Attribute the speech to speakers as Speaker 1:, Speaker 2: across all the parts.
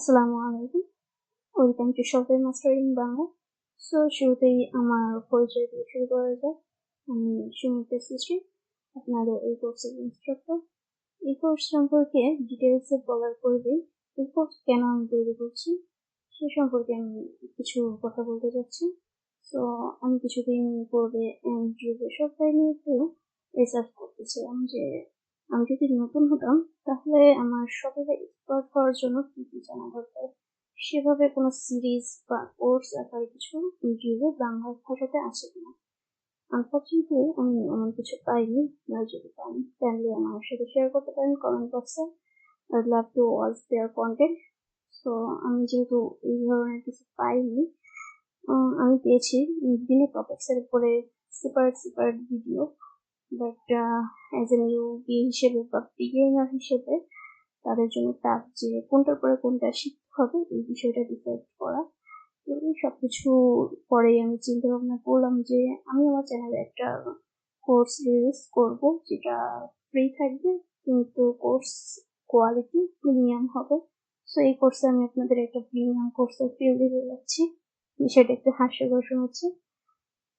Speaker 1: আসসালামু আলাইকুম। Welcome to শপের মাস্টার ইন বাংলা সো শুরুতেই আমার পরিচয় দিয়ে শুরু করা যায় আমি সুমিতা সৃষ্টি আপনাদের এই কোর্সের ইনস্ট্রাক্টর এই কোর্স সম্পর্কে ডিটেলসে বলার পূর্বে এই কোর্স কেন আমি তৈরি করছি, সে সম্পর্কে আমি কিছু কথা বলতে যাচ্ছি তো আমি কিছুদিন পূর্বে ইউটিউবে সবাই নিয়ে একটু রিসার্চ করতেছিলাম যে, আমি যদি নতুন হতাম, তাহলে আমার শপিংয়ে এক্সপার্ট হওয়ার জন্য জানা দরকার। সেভাবে কোনো সিরিজ বা কোর্স আকারে কিছু ইউটিউবে বাংলা ভাষাতে আছে কিনা? আনফর্চুনেটলি আমি এমন কিছু পাইনি আপনারা যদি পান তাহলে আমার সাথে শেয়ার করতে পারেন কমেন্ট বক্সে I love to watch their content so আমি যেহেতু এই ধরনের কিছু পাইনি আমি পেয়েছি বিভিন্ন টপিক্সের উপরে separate separate video but as a newbie হিসেবে বা বিগিনার হিসেবে তাদের জন্য টাফ যে কোনটার পরে কোনটা শিখতে হবে, এই বিষয়টা ডিসাইড করা। তো এই সব কিছু পরেই আমি চিন্তা ভাবনা করলাম যে আমি আমার চ্যানেলে একটা কোর্স রিলিজ করব, যেটা ফ্রি থাকবে, কিন্তু কোর্স কোয়ালিটি প্রিমিয়াম হবে। সো এই কোর্সে আমি আপনাদের একটা প্রিমিয়াম কোর্সের ফিল দিতে যাচ্ছি। বিষয়টা একটু হাস্যকর হচ্ছে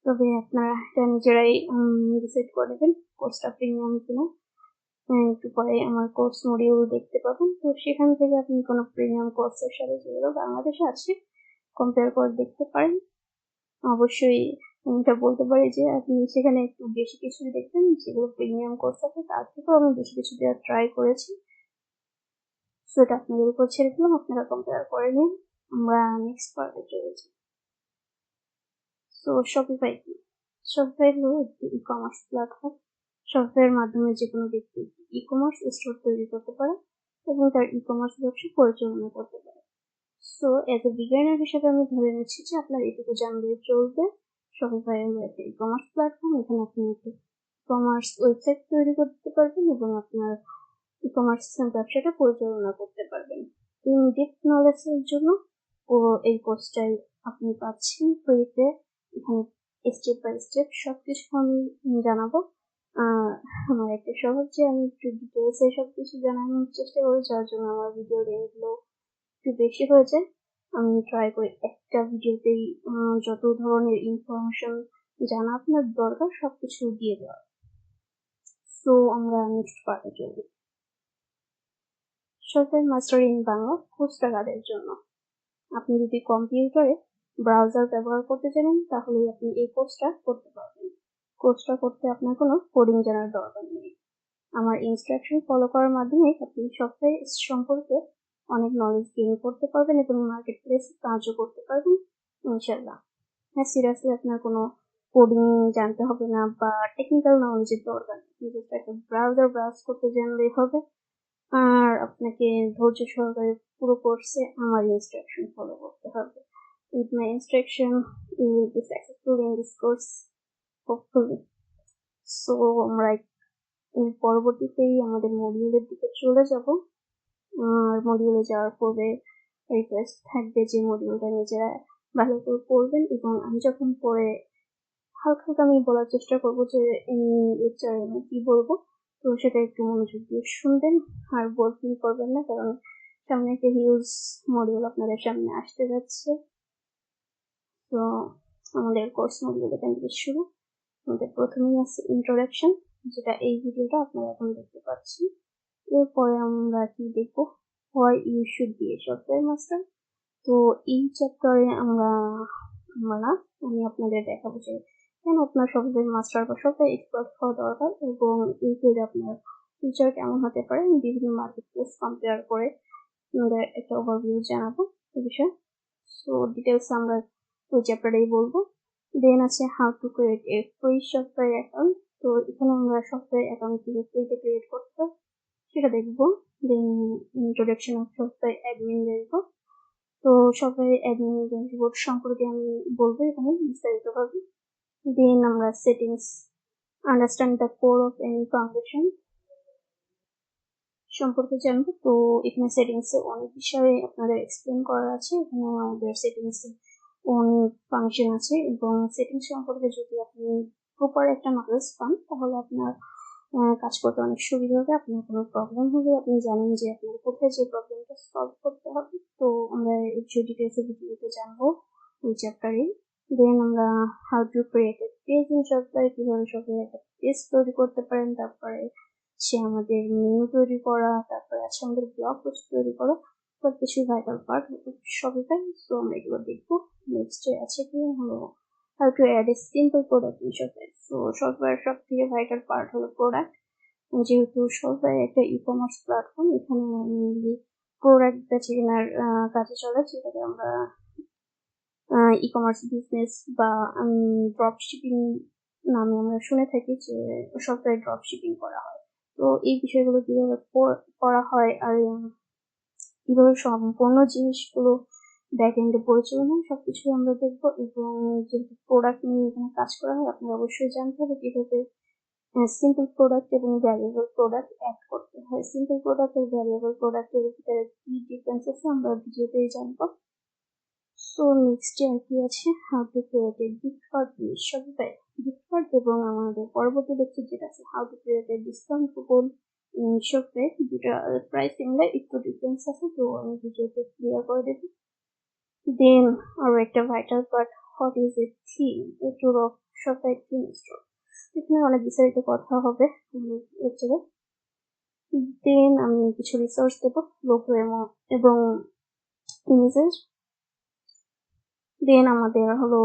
Speaker 1: তবে আপনারা, এটা নিজেরাই ডিসাইড করে নেবেন কোর্সটা প্রিমিয়াম কিনা। একটু পরে আমার কোর্স মডিউল দেখতে পাবেন তো সেখান থেকে আপনি কোনো প্রিমিয়াম কোর্সের সাথে যেগুলো বাংলাদেশে আছে কম্পেয়ার করে দেখতে পারেন। অবশ্যই এটা বলতে পারি যে আপনি সেখানে একটু বেশি কিছু দেখবেন, যেগুলো প্রিমিয়াম কোর্স আছে, তার থেকেও আমি বেশি কিছু দেওয়ার ট্রাই করেছি। সো এটা আপনাদের উপর ছেড়ে দিলাম, আপনারা কম্পেয়ার করে নিন। আমরা নেক্সট পার্টে চলেছি তো শপিফাই কি? শপিফাই হলো একটি ই কমার্স প্ল্যাটফর্ম শপিফাইয়ের মাধ্যমে যে কোনো ব্যক্তি ই কমার্স স্টোর তৈরি করতে পারে এবং তার ই কমার্স ব্যবসা পরিচালনা করতে পারে। সো এজ এ বিগিনার হিসেবে আমি ধরে নিচ্ছি যে আপনার এটুকু জানলে চলবে। শপিফাই হলো একটা ই কমার্স প্ল্যাটফর্ম এখানে আপনি একটি কমার্স ওয়েবসাইট তৈরি করতে পারবেন এবং আপনার ই কমার্স ব্যবসাটা পরিচালনা করতে পারবেন। ইন ডিপ নলেজের জন্য ও এই কোর্সটাই আপনি পাচ্ছেন ফ্রিতে এখানে স্টেপ বাই স্টেপ সব কিছু আমি জানাব। আমার একটা সহজ যে আমি একটু ডিটেলসে সব কিছু জানানোর চেষ্টা করি যার জন্য আমার ভিডিও লেন্থগুলো একটু বেশি হয়েছে। আমি ট্রাই করি একটা ভিডিওতেই যত ধরনের ইনফরমেশন জানা আপনার দরকার সব কিছু দিয়ে দেওয়া। সো আমরা নেক্সট পার্টে চলবো সরকারি মাস্টার ইন বাংলা কাদের জন্য। আপনি যদি কম্পিউটারে ব্রাউজার ব্যবহার করতে জানেন তাহলে আপনি এই কোর্সটা করতে পারবেন। কোর্সটা করতে আপনার কোনো কোডিং জানার দরকার নেই। আমার ইনস্ট্রাকশন ফলো করার মাধ্যমে আপনি সফটওয়্যার সম্পর্কে অনেক নলেজ গেইন করতে পারবেন এবং মার্কেট প্লেসে কাজও করতে পারবেন ইনশাল্লাহ হ্যাঁ সিরিয়াসলি আপনার কোনো কোডিং জানতে হবে না বা টেকনিক্যাল নলেজের দরকার নেই। একটা ব্রাউজার ব্রাউজ করতে জানলেই হবে। আর আপনাকে ধৈর্য সহকারে পুরো কোর্সে আমার ইনস্ট্রাকশন ফলো করতে হবে। With my instruction you will be successful in this course hopefully so, আমরা এর পরবর্তীতেই আমাদের মডিউলের দিকে চলে যাব। আর মডিউলে যাওয়ার পরে রিকোয়েস্ট থাকবে যে মডিউলটা নিজেরা ভালো করে পড়বেন এবং আমি যখন পরে হালকা হালকা আমি বলার চেষ্টা করব যে এই লেকচারে আমি কি বলব, তো সেটা একটু মনোযোগ দিয়ে শুনবেন। আর বোর ফিল করবেন না, কারণ সামনে একটা হিউজ মডিউল আপনাদের সামনে আসতে যাচ্ছে। তো আমাদের কোর্স মডিউল এখান থেকে শুরু। আমাদের প্রথমেই আছে ইন্ট্রোডাকশন যেটা এই ভিডিওটা আপনারা এখন দেখতে পাচ্ছেন। এরপরে আমরা কি দেখব? Why you should be a software master তো এই চ্যাপ্টারে আমরা আমরা, আমি আপনাদের দেখাবো যে কেন আপনার সফটওয়্যার মাস্টার বা সফটওয়্যার এক্সপার্ট হওয়া দরকার এবং এই ফিল্ডে আপনার ফিউচার কেমন হতে পারে। আমি বিভিন্ন মার্কেট প্লেস কম্পেয়ার করে আপনাদের একটা ওভারভিউ জানাব এই বিষয়ে। সো ডিটেলস আমরা ওই চ্যাপ্টারেই বলব। দেন আছে how to create a free software account তো এখানে আমরা সফটওয়্যার অ্যাকাউন্ট কীভাবে ফ্রিতে ক্রিয়েট করতে সেটা দেখব। Then introduction of software admin দেখব। তো সফটওয়্যার অ্যাডমিন ড্যাশবোর্ড সম্পর্কে আমি বলব এখানে বিস্তারিতভাবে। দেন আমরা settings understand the core of any foundation সম্পর্কে জানব। তো এখানে সেটিংসে অনেক বিষয়ে আপনাদের এক্সপ্লেন করা আছে। এখানে আমাদের সেটিংসে অনেক ফাংশন আছে এবং সেটিং সম্পর্কে যদি আপনি প্রপার একটা নলেজ পান, তাহলে আপনার কাজ করতে অনেক সুবিধা হবে, আপনার কোনো প্রবলেম হলে আপনি জানেন যে আপনার কোথায় যে প্রবলেমটা সলভ করতে হবে। তো আমরা এই ডিটেলসে ভিডিওতে জানব ওই চ্যাপ্টারে দেন আমরা how to create a page in Shopware কীভাবে শপওয়্যার একটা পেজ তৈরি করতে পারেন, তারপরে সে আমাদের মেনু তৈরি করা, তারপরে আছে আমাদের ব্লগ পোস্ট তৈরি করা। সব কিছু ভাইটাল পার্ট শপিফাই তো আমরা এগুলো দেখব। নেক্সট আছে কি, হলো how to add a simple product Shopware so Shopware সব থেকে ভাইটাল পার্ট হলো প্রোডাক্ট যেহেতু শপওয়্যার একটা ই কমার্স প্ল্যাটফর্ম এখানে মেনলি প্রোডাক্ট বেছে কেনার কাজে চলে। যেটাকে আমরা ই কমার্স বিজনেস বা ড্রপ শিপিং নামে আমরা শুনে থাকি যে সফটওয়্যার ড্রপ শিপিং করা হয়। তো এই বিষয়গুলো কীভাবে কর- হয় আর কীভাবে সম্পূর্ণ জিনিসগুলো ব্যাক এন্ডে পরিচালনা সবকিছু আমরা দেখব এবং যেহেতু প্রোডাক্ট নিয়ে এখানে কাজ করা হয় আপনার অবশ্যই জানতে হবে কীভাবে সিম্পল প্রোডাক্ট এবং ভ্যারিয়েবল প্রোডাক্ট অ্যাড করতে হয়। সিম্পল প্রোডাক্ট আর ভ্যারিয়েবল প্রোডাক্টের ভিতরে কি ডিফারেন্স আছে আমরা ভিডিওতেই জানব। সো নেক্সট আর কি আছে? How to create a gift card Shopify gift card এবং আমাদের পরবর্তী লেকচার যেটা আছে how to create a discount coupon শপে দুটা প্রাইসিং এর একটু ডিফারেন্স আছে, তো আমি ভিডিওতে ক্লিয়ার করে দেবো। দেন আরও একটা vital part what is a theme a tour of শপে থিম স্টোর এখানে অনেক বিস্তারিত কথা হবে লেকচারে দেন আমি কিছু রিসোর্স দেবো লোগো এবং ইমেজেস দেন আমাদের হলো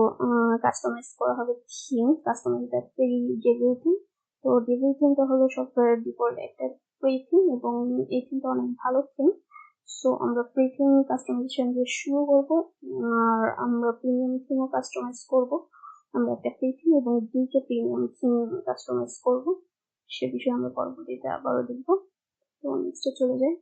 Speaker 1: কাস্টমাইজ করা হবে theme customize that free devil theme তো ডেভিল থিমটা হলো সফটওয়্যার ডিফল্ট একটা ফ্রি থিম এবং এই থিমটা অনেক ভালো থিম সো আমরা ফ্রি থিম কাস্টমাইজেশন দিয়ে শুরু করব আর আমরা প্রিমিয়াম থিমও কাস্টমাইজ করব। আমরা একটা ফ্রি থিম এবং দুইটা প্রিমিয়াম থিম কাস্টমাইজ করব। সে বিষয়ে আমরা পরবর্তীতে আবারও দেখব। তো নেক্সটে চলে যাই।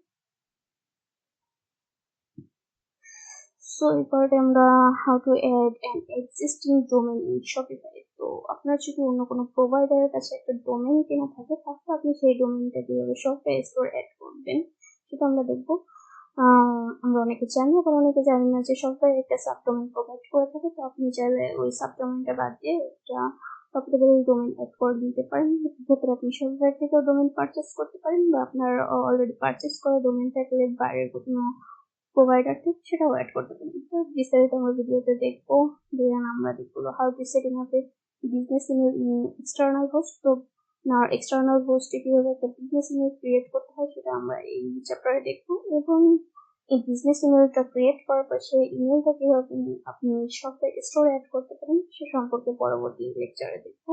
Speaker 1: সো এই পার্টে আমরা how to add an existing domain in Shopify তো আপনার যদি অন্য কোনো প্রোভাইডারের কাছে একটা ডোমেন কেনা থাকে, তাহলে আপনি সেই ডোমেনটা কীভাবে শপিফাই স্টোর অ্যাড করবেন, সেটা আমরা দেখব। আমরা অনেকে জানি আবার অনেকে জানি না যে শপিফাই একটা সাবডোমেন প্রোভাইড করে থাকে, তো আপনি চাইলে ওই সাবডোমেনটা বাদ দিয়ে একটা প্রফিটেবল ডোমেন অ্যাড করে দিতে পারেন। ভেতরে আপনি শপিফাই থেকেও ডোমেন পারচেস করতে পারেন, বা আপনার অলরেডি পারচেস করা ডোমেন থাকলে বাইরের কোনো প্রোভাইডার থেকে সেটাও অ্যাড করতে পারেন। তো বিস্তারিত আমরা ভিডিওতে দেখব, দেন আমরা দেখব how to setting up business email external host তো না এক্সটার্নাল হোস্টে কীভাবে একটা বিজনেস ইমেল ক্রিয়েট করতে হয় সেটা আমরা এই চ্যাপ্টারে দেখব। এবং এই বিজনেস ইমেলটা ক্রিয়েট করার পর সেই ইমেলটা কীভাবে আপনি- সফটওয়্যার স্টোরে অ্যাড করতে পারেন, সে সম্পর্কে পরবর্তী লেকচারে দেখব।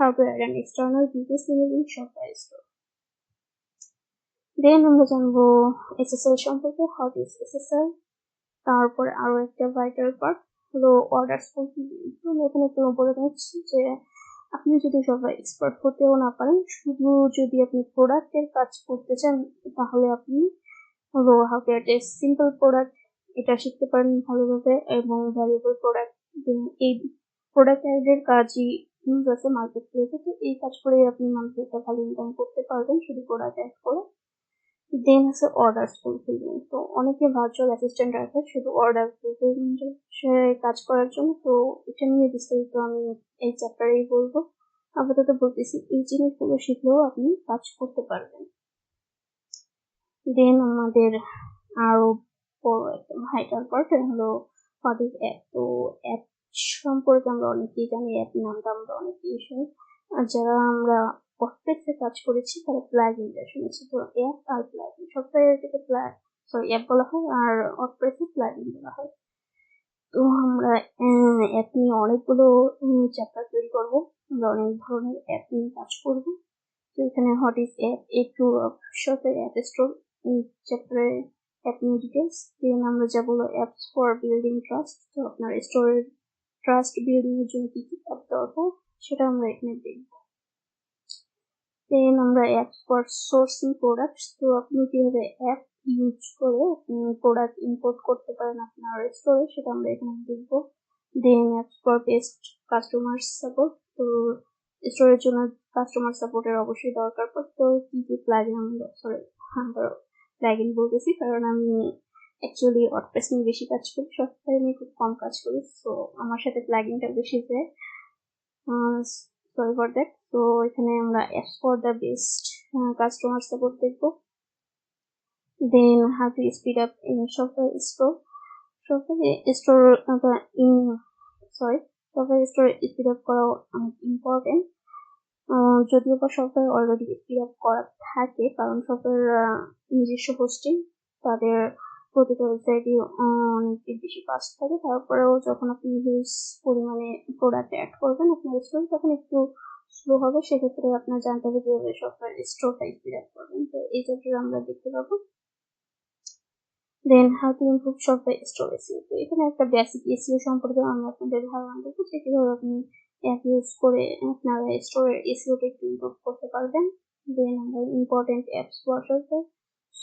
Speaker 1: How to add an external business email in software store then আমরা জানব এসএসএল সম্পর্কে হোয়াট ইজ এসএসএল তারপরে আরও একটা ভাইটাল পার্ট হলো অর্ডার তো এখানে একটু বলে দিচ্ছি যে আপনি যদি সবাই এক্সপার্ট হতেও না পারেন, শুধু যদি আপনি প্রোডাক্টের কাজ করতে চান, তাহলে আপনি হলো how to a simple product এটা শিখতে পারেন ভালোভাবে, এবং ভ্যালুয়েবল প্রোডাক্ট এই প্রোডাক্ট অ্যাডের কাজই ইউজ আছে মার্কেট প্লেসে তো এই কাজ করে আপনি মান্থলি একটা ভালো ইনকাম করতে পারবেন, শুধু প্রোডাক্ট অ্যাড করে। দেন আছে অর্ডার ফুলফিলমেন্ট তো অনেকে ভার্চুয়াল অ্যাসিস্ট্যান্ট রাখে শুধু অর্ডার ফুলফিলমেন্ট কাজ করার জন্য, তো এটা নিয়ে বিস্তারিত আমি এই চ্যাপ্টারেই বলব। আপাতত বলতেছি, এই জিনিসগুলো শিখলেও আপনি কাজ করতে পারবেন। দেন আমাদের আরও বড় একটা ভাইটাল পার্ট হলো হোয়াট অ্যাপ তো অ্যাপ সম্পর্কে আমরা অনেকেই জানি অ্যাপ নামটা আমরা অনেকেই শুনি। আর যারা আমরা ওয়ার্ডপ্রেসে কাজ করেছি, তারা প্লাগইনটা শুনেছি তো অ্যাপ আর প্লাগইন সফটওয়্যার থেকে প্লাগ সরি অ্যাপ বলা হয়, আর ওয়ার্ডপ্রেসে প্লাগইন বলা হয়। তো আমরা অ্যাপ নিয়ে অনেকগুলো চ্যাপ্টার তৈরি করব। আমরা অনেক ধরনের অ্যাপ নিয়ে কাজ করব। তো এখানে what is app a to software app store চ্যাপ্টারে অ্যাপ নিয়ে ডিটেলস দেন আমরা যা বলো অ্যাপস ফর বিল্ডিং ট্রাস্ট তো আপনার স্টোরের ট্রাস্ট বিল্ডিং এর জন্য কী কী অ্যাপ দরকার? সেটা আমরা এখানে দেখব। দেন আমরা অ্যাপস ফর সোর্সিং প্রোডাক্টস তো আপনি কীভাবে অ্যাপ ইউজ করে প্রোডাক্ট ইম্পোর্ট করতে পারেন আপনার স্টোরে সেটা আমরা এখানে দেখব। Then apps for best customer support তো স্টোরের জন্য কাস্টমার সাপোর্টের অবশ্যই দরকার। পড়তো কি কি প্লাগইন আমরা সরি আমরা প্লাগইন বলতেছি, কারণ আমি অ্যাকচুয়ালি ওয়ার্ডপ্রেস নিয়ে বেশি কাজ করি সপ্তাহে আমি খুব কম কাজ করি। সো আমার সাথে প্লাগইনটা বেশি যায়। সরি ফর দ্যাট তো এখানে আমরা apps for the best customer support দেখব। Then how speed up in software store software store in sorry software store speed up করা অনেক ইম্পর্টেন্ট যদিও বা সফটওয়্যার অলরেডি স্পিড আপ করা থাকে, কারণ সফটওয়্যার নিজস্ব হোস্টিং তাদের প্রতিটা ওয়েবসাইটই অনেক বেশি ফাস্ট থাকে। তারপরেও যখন আপনি হিউজ পরিমাণে প্রোডাক্ট অ্যাড করবেন আপনার স্টোর তখন একটু স্লো হবে, সেক্ষেত্রে আপনার জানতে হবে কীভাবে সফটওয়্যার স্টোরটা স্পিড আপ করবেন। তো এই চ্যাপ্টারে আমরা দেখতে পাবো। Then how to improve software store SEO তো এখানে একটা বেসিক এসিও সম্পর্কে আমি আপনাদের ধারণা দেবো যে কীভাবে আপনি অ্যাপ ইউজ করে আপনারা স্টোরের এসিওটা একটু ইমপ্রুভ করতে পারবেন। দেন আমরা ইম্পর্টেন্ট অ্যাপস ওয়ার্সার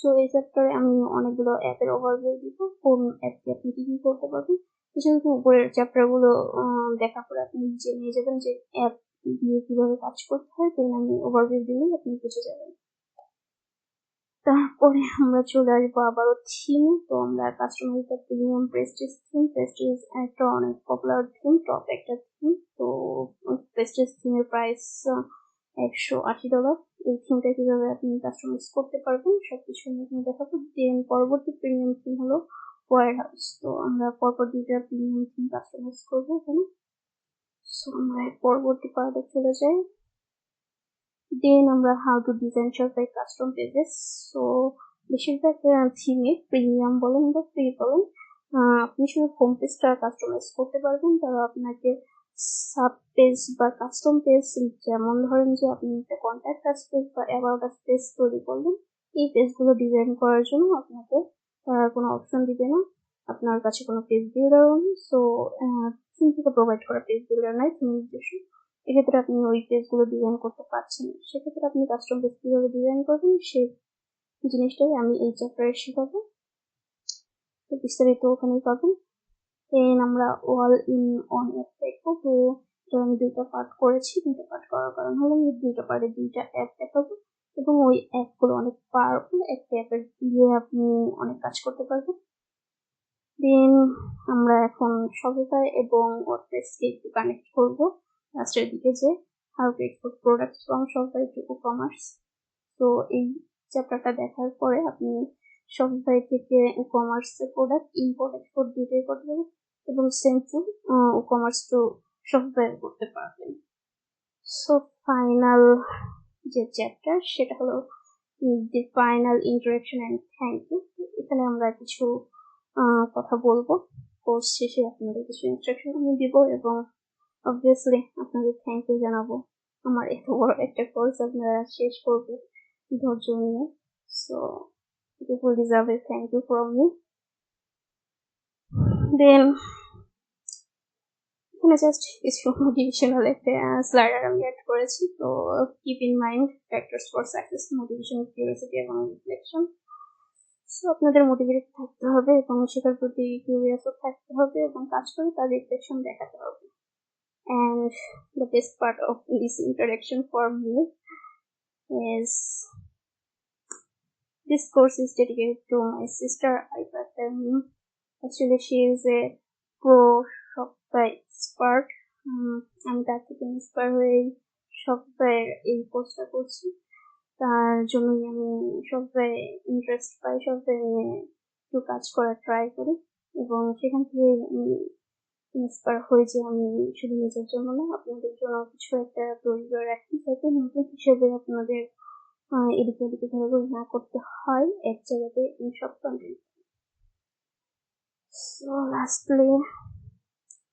Speaker 1: সো এই চ্যাপ্টারে আমি অনেকগুলো অ্যাপের ওভারভিউ দিব, কোন অ্যাপকে আপনি কি কি করতে পারবেন। যেহেতু উপরের চ্যাপ্টারগুলো দেখার পরে আপনি জেনে যাবেন, যে অ্যাপ দিয়ে কীভাবে কাজ করতে হয় দেন আমি ওভারভিউ দিলেই আপনি বুঝে যাবেন। তারপরে আমরা চলে আসব আবারও থিম তো আমরা customize the premium prestige theme prestige একটা অনেক পপুলার থিম টপ একটা থিম তো প্রেস্টিজ থিমের প্রাইস একশো আশি ডলার। এই থিমটা কীভাবে আপনি কাস্টমাইজ করতে পারবেন, সবকিছু আমি এখানে দেখাবো। দেন পরবর্তী প্রিমিয়াম থিম হলো ওয়ার হাউস তো আমরা পরপর দুইটা প্রিমিয়াম থিম কাস্টমাইজ করব এখানে। সো আমরা পরবর্তী পার্টে চলে যাই। দেন আমরা how to design by custom pages so বেশিরভাগ থিমে প্রিমিয়াম বলেন বা ফ্রি বলেন আপনি শুধু হোম পেজটা কাস্টমাইজ করতে পারবেন। তারা আপনাকে সাব পেজ বা কাস্টম পেজ যেমন ধরেন যে আপনি একটা কন্ট্যাক্ট আস পেজ বা অ্যাবাউট আস পেজ তৈরি করলেন, এই পেজগুলো ডিজাইন করার জন্য আপনাকে তারা কোনো অপশন দিবে না। আপনার কাছে কোনো পেজ বিল্ডারও নেই। সো থিম থেকে প্রোভাইড করা পেজ বিল্ডার নাই থিম নিজস্ব এক্ষেত্রে আপনি ওই পেজগুলো ডিজাইন করতে পারছেন সেক্ষেত্রে আপনি কাস্টম পেজ কীভাবে ডিজাইন করবেন সেই জিনিসটাই আমি এই চ্যাপ্টারে শেখাবো। বিস্তারিত ওখানেই পাবেন। দেন আমরা ওয়াল ইন অন অ্যাপ দেখব। তো আমি দুইটা পার্ট করেছি। দুইটা পার্ট করার কারণ হলো আমি দুইটা পার্টে দুইটা অ্যাপ দেখাবো এবং ওই অ্যাপগুলো অনেক পাওয়ারফুল একটা অ্যাপের দিয়ে আপনি অনেক কাজ করতে পারবেন। দেন আমরা এখন সবাই এবং ওয়ার্ডপ্রেসকে একটু কানেক্ট করব। লাস্টের দিকে যে how to export products from Shopify to ecommerce তো এই চ্যাপ্টারটা দেখার পরে আপনি শপিফাই থেকে ই কমার্সের প্রোডাক্ট ইম্পোর্ট এক্সপোর্ট দুটোই করতে পারবেন এবং same ecommerce to Shopify করতে পারবেন। সো ফাইনাল যে চ্যাপ্টার সেটা হলো the final interaction and thank you এখানে আমরা কিছু কথা বলব। কোর্স শেষে আপনাদের কিছু ইনস্ট্রাকশন আমি দিব এবং অবভিয়াসলি আপনাদের থ্যাংক ইউ জানাব। আমার এত বড় একটা কোর্স আপনারা শেষ করবে ধৈর্য নিয়ে। So people deserve a thank you from then এখানে জাস্ট কিছু মোটিভেশনাল একটা স্লাইডার আমি অ্যাড করেছি তো keep in mind factors for success motivation curiosity এবং রিফ্লেকশন সো আপনাদের মোটিভেটেড থাকতে হবে এবং সেটার প্রতি কিউরিয়াসও থাকতে হবে এবং কাজ করে তার রিফ্লেকশন দেখাতে হবে। And the best part of this introduction for me is this course is dedicated to my sister Aipatam. Actually, she is a pro Shopify expert. আমি তার থেকে ইন্সপায়ার হয়ে Shopify এই কোর্সটা করছি তার জন্যই আমি Shopify ইন্টারেস্ট পাই নিয়ে একটু কাজ করার ট্রাই করি এবং সেখান থেকে আমি ইন্সপায়ার হয়ে যে আমি শুধু নিজের জন্য না আপনাদের জন্য কিছু একটা তৈরি করে রাখি যাতে নতুন হিসেবে আপনাদের এদিকে ওদিকে ঘোরাঘুরি না করতে হয় এক জায়গাতে সব content so lastly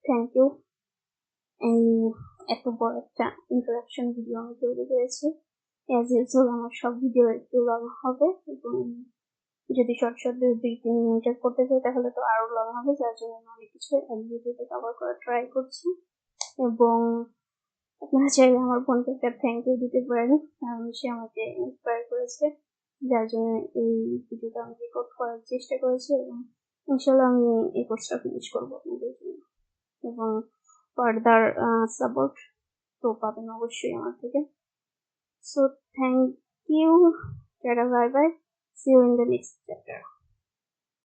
Speaker 1: thank you এই এত বড় একটা ইন্ট্রোডাকশন ভিডিও আমি তৈরি করেছি। অ্যাজ ইউজুয়াল আমার সব ভিডিও একটু লং হবে এবং যদি শর্ট শর্ট দুই তিন মিনিটের করতে চাই, তাহলে তো আরও লং হবে, যার জন্য আমি অনেক কিছু এক ভিডিওতে কভার করার ট্রাই করছি। এবং আপনারা চাইলে আমার বোনকে একটা থ্যাংক ইউ দিতে পারেন, কারণ সে আমাকে ইন্সপায়ার করেছে। যার জন্য এই ভিডিওটা আমি রেকর্ড করার চেষ্টা করেছি এবং ইনশাল্লাহ আমি এই কোর্সটা ফিনিশ করব আপনাদের জন্য এবং ফার্দার সাপোর্ট তো পাবেন অবশ্যই আমার থেকে so thank you tata bye bye see you in the next chapter.